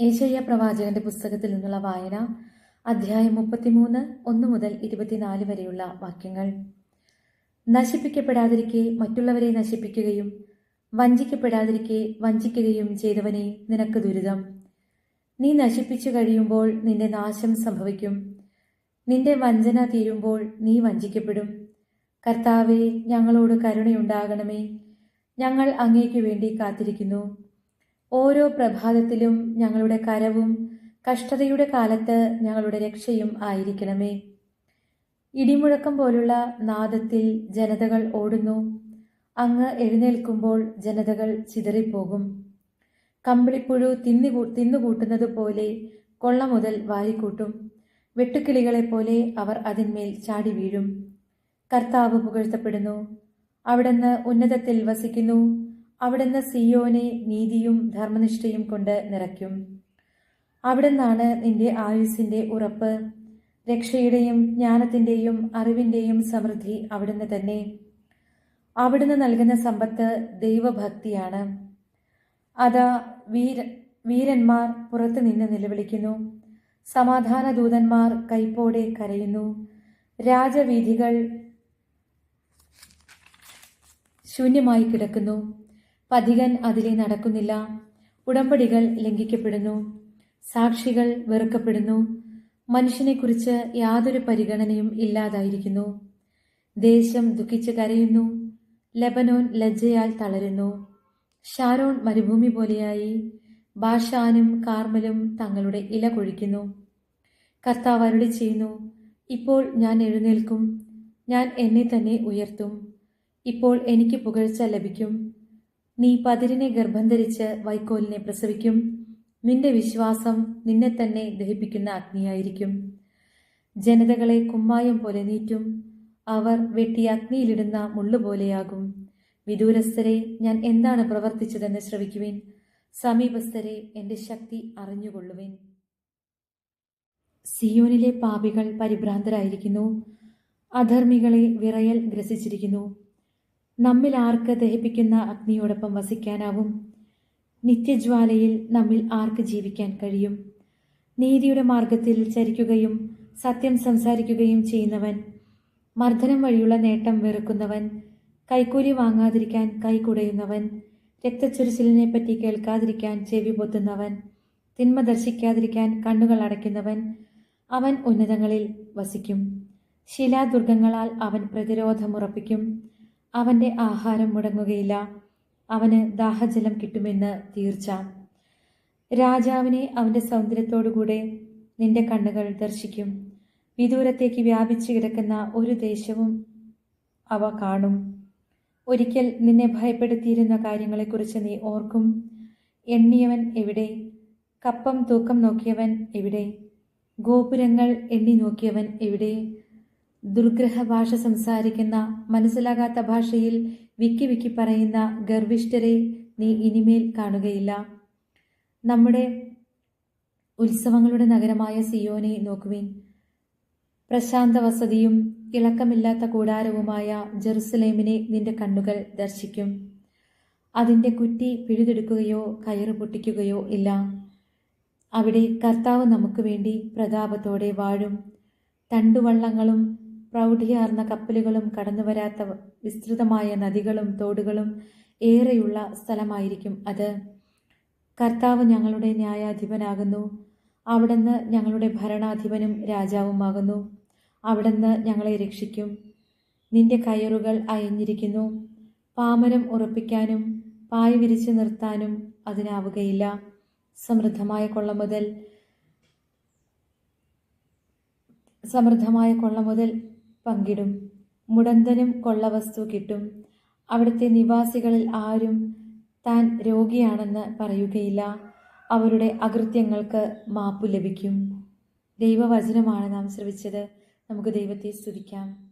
ഏശയ്യ പ്രവാചകന്റെ പുസ്തകത്തിൽ നിന്നുള്ള വായന അധ്യായം മുപ്പത്തിമൂന്ന് ഒന്ന് മുതൽ ഇരുപത്തിനാല് വരെയുള്ള വാക്യങ്ങൾ. നശിപ്പിക്കപ്പെടാതിരിക്കെ മറ്റുള്ളവരെ നശിപ്പിക്കുകയും വഞ്ചിക്കപ്പെടാതിരിക്കെ വഞ്ചിക്കുകയും ചെയ്തവനെ നിനക്ക് ദുരിതം. നീ നശിപ്പിച്ചു കഴിയുമ്പോൾ നിന്റെ നാശം സംഭവിക്കും. നിന്റെ വഞ്ചന തീരുമ്പോൾ നീ വഞ്ചിക്കപ്പെടും. കർത്താവെ ഞങ്ങളോട് കരുണയുണ്ടാകണമേ. ഞങ്ങൾ അങ്ങേക്കു വേണ്ടി കാത്തിരിക്കുന്നു. ഓരോ പ്രഭാതത്തിലും ഞങ്ങളുടെ കരവും കഷ്ടതയുടെ കാലത്ത് ഞങ്ങളുടെ രക്ഷയും ആയിരിക്കണമേ. ഇടിമുഴക്കം പോലുള്ള നാദത്തിൽ ജനതകൾ ഓടുന്നു. അങ്ങ് എഴുന്നേൽക്കുമ്പോൾ ജനതകൾ ചിതറിപ്പോകും. കമ്പിളിപ്പുഴു തിന്നുകൂ തിന്നുകൂട്ടുന്നത് പോലെ കൊള്ള മുതൽ വാരിക്കൂട്ടും. വെട്ടുക്കിളികളെപ്പോലെ അവർ അതിന്മേൽ ചാടി വീഴും. കർത്താവ് പുകഴ്ത്തപ്പെടുന്നു. അവിടുന്ന് ഉന്നതത്തിൽ വസിക്കുന്നു. അവിടുന്ന് സിയോനെ നീതിയും ധർമ്മനിഷ്ഠയും കൊണ്ട് നിറയ്ക്കും. അവിടുന്നാണ് നിന്റെ ആയുസിന്റെ ഉറപ്പ്. രക്ഷയുടെയും ജ്ഞാനത്തിന്റെയും അറിവിന്റെയും സമൃദ്ധി അവിടുന്ന് തന്നെ. അവിടുന്ന് നൽകുന്ന സമ്പത്ത് ദൈവഭക്തിയാണ്. അതാ വീര വീരന്മാർ പുറത്തു നിന്ന് നിലവിളിക്കുന്നു. സമാധാന ദൂതന്മാർ കൈപ്പോടെ കരയുന്നു. രാജവീഥികൾ ശൂന്യമായി കിടക്കുന്നു. പഥികൻ അതിലെ നടക്കുന്നില്ല. ഉടമ്പടികൾ ലംഘിക്കപ്പെടുന്നു. സാക്ഷികൾ വെറുക്കപ്പെടുന്നു. മനുഷ്യനെക്കുറിച്ച് യാതൊരു പരിഗണനയും ഇല്ലാതായിരിക്കുന്നു. ദേശം ദുഃഖിച്ച് കരയുന്നു. ലെബനോൻ ലജ്ജയാൽ തളരുന്നു. ഷാരോൺ മരുഭൂമി പോലെയായി ബാഷാനും കാർമലും തങ്ങളുടെ ഇല കൊഴിക്കുന്നു. കർത്താവ് അരുളി ചെയ്യുന്നു ഇപ്പോൾ ഞാൻ എഴുന്നേൽക്കും. ഞാൻ എന്നെ തന്നെ ഉയർത്തും. ഇപ്പോൾ എനിക്ക് പുകഴ്ച ലഭിക്കും. നീ പതിരിനെ ഗർഭം ധരിച്ച് വൈക്കോലിനെ പ്രസവിക്കും. നിന്റെ വിശ്വാസം നിന്നെ തന്നെ ദഹിപ്പിക്കുന്ന അഗ്നിയായിരിക്കും. ജനതകളെ കുമ്മായം പോലെ നീറ്റും. അവർ വെട്ടി അഗ്നിയിലിടുന്ന മുള്ളുപോലെയാകും വിദൂരസ്ഥരെ ഞാൻ എന്താണ് പ്രവർത്തിച്ചതെന്ന് ശ്രവിക്കുവിൻ. സമീപസ്ഥരെ എന്റെ ശക്തി അറിഞ്ഞുകൊള്ളുവിൻ. സിയോനിലെ പാപികൾ പരിഭ്രാന്തരായിരിക്കുന്നു. അധർമ്മികളെ വിറയൽ ഗ്രസിച്ചിരിക്കുന്നു. നമ്മിൽ ആർക്ക് ദഹിപ്പിക്കുന്ന അഗ്നിയോടൊപ്പം വസിക്കാനാവും? നിത്യജ്വാലയിൽ നമ്മിൽ ആർക്ക് ജീവിക്കാൻ കഴിയും? നീതിയുടെ മാർഗത്തിൽ ചരിക്കുകയും സത്യം സംസാരിക്കുകയും ചെയ്യുന്നവൻ മർദ്ദനം വഴിയുള്ള നേട്ടം വെറുക്കുന്നവൻ കൈക്കൂലി വാങ്ങാതിരിക്കാൻ കൈകുടയുന്നവൻ രക്തച്ചൊരിച്ചിലിനെ പറ്റി കേൾക്കാതിരിക്കാൻ ചെവി പൊത്തുന്നവൻ തിന്മ ദർശിക്കാതിരിക്കാൻ കണ്ണുകൾ അടയ്ക്കുന്നവൻ അവൻ ഉന്നതങ്ങളിൽ വസിക്കും. ശിലാദുർഗങ്ങളാൽ അവൻ പ്രതിരോധമുറപ്പിക്കും. അവന്റെ ആഹാരം മുടങ്ങുകയില്ല. അവന് ദാഹജലം കിട്ടുമെന്ന് തീർച്ച. രാജാവിനെ അവന്റെ സൗന്ദര്യത്തോടുകൂടെ നിന്റെ കണ്ണുകൾ ദർശിക്കും. വിദൂരത്തേക്ക് വ്യാപിച്ചു കിടക്കുന്ന ഒരു ദേശവും അവ കാണും. ഒരിക്കൽ നിന്നെ ഭയപ്പെടുത്തിയിരുന്ന കാര്യങ്ങളെക്കുറിച്ച് നീ ഓർക്കും. എണ്ണിയവൻ എവിടെ? കപ്പം തൂക്കം നോക്കിയവൻ എവിടെ? ഗോപുരങ്ങൾ എണ്ണി നോക്കിയവൻ എവിടെ? ദുർഗ്രഹ ഭാഷ സംസാരിക്കുന്ന മനസ്സിലാകാത്ത ഭാഷയിൽ വിക്കി വിക്കി പറയുന്ന ഗർഭിഷ്ഠരെ നീ ഇനിമേൽ കാണുകയില്ല. നമ്മുടെ ഉത്സവങ്ങളുടെ നഗരമായ സിയോനെ നോക്കുവിൻ. പ്രശാന്ത വസതിയും ഇളക്കമില്ലാത്ത കൂടാരവുമായ ജെറുസലേമിനെ നിന്റെ കണ്ണുകൾ ദർശിക്കും. അതിന്റെ കുറ്റി പിഴുതെടുക്കുകയോ കയറ് പൊട്ടിക്കുകയോ ഇല്ല. അവിടെ കർത്താവ് നമുക്ക് വേണ്ടി പ്രതാപത്തോടെ വാഴും. തണ്ടുവള്ളങ്ങളും പ്രൗഢിയാർന്ന കപ്പലുകളും കടന്നു വരാത്ത വിസ്തൃതമായ നദികളും തോടുകളും ഏറെയുള്ള സ്ഥലമായിരിക്കും അത്. കർത്താവ് ഞങ്ങളുടെ ന്യായാധിപനാകുന്നു. അവിടുന്ന് ഞങ്ങളുടെ ഭരണാധിപനും രാജാവുമാകുന്നു. അവിടുന്ന് ഞങ്ങളെ രക്ഷിക്കും. നിന്റെ കയറുകൾ അയഞ്ഞിരിക്കുന്നു. പാമരം ഉറപ്പിക്കാനും പായ വിരിച്ചു നിർത്താനും അതിനാവുകയില്ല. സമൃദ്ധമായ കൊള്ള മുതൽ സമൃദ്ധമായ കൊള്ള മുതൽ പങ്കിടും. മുടന്തനും കൊള്ള വസ്തു കിട്ടും. അവിടുത്തെ നിവാസികളിൽ ആരും താൻ രോഗിയാണെന്ന് പറയുകയില്ല. അവരുടെ അകൃത്യങ്ങൾക്ക് മാപ്പു ലഭിക്കും. ദൈവവചനമാണ് നാം ശ്രവിച്ചത്. നമുക്ക് ദൈവത്തെ സ്തുതിക്കാം.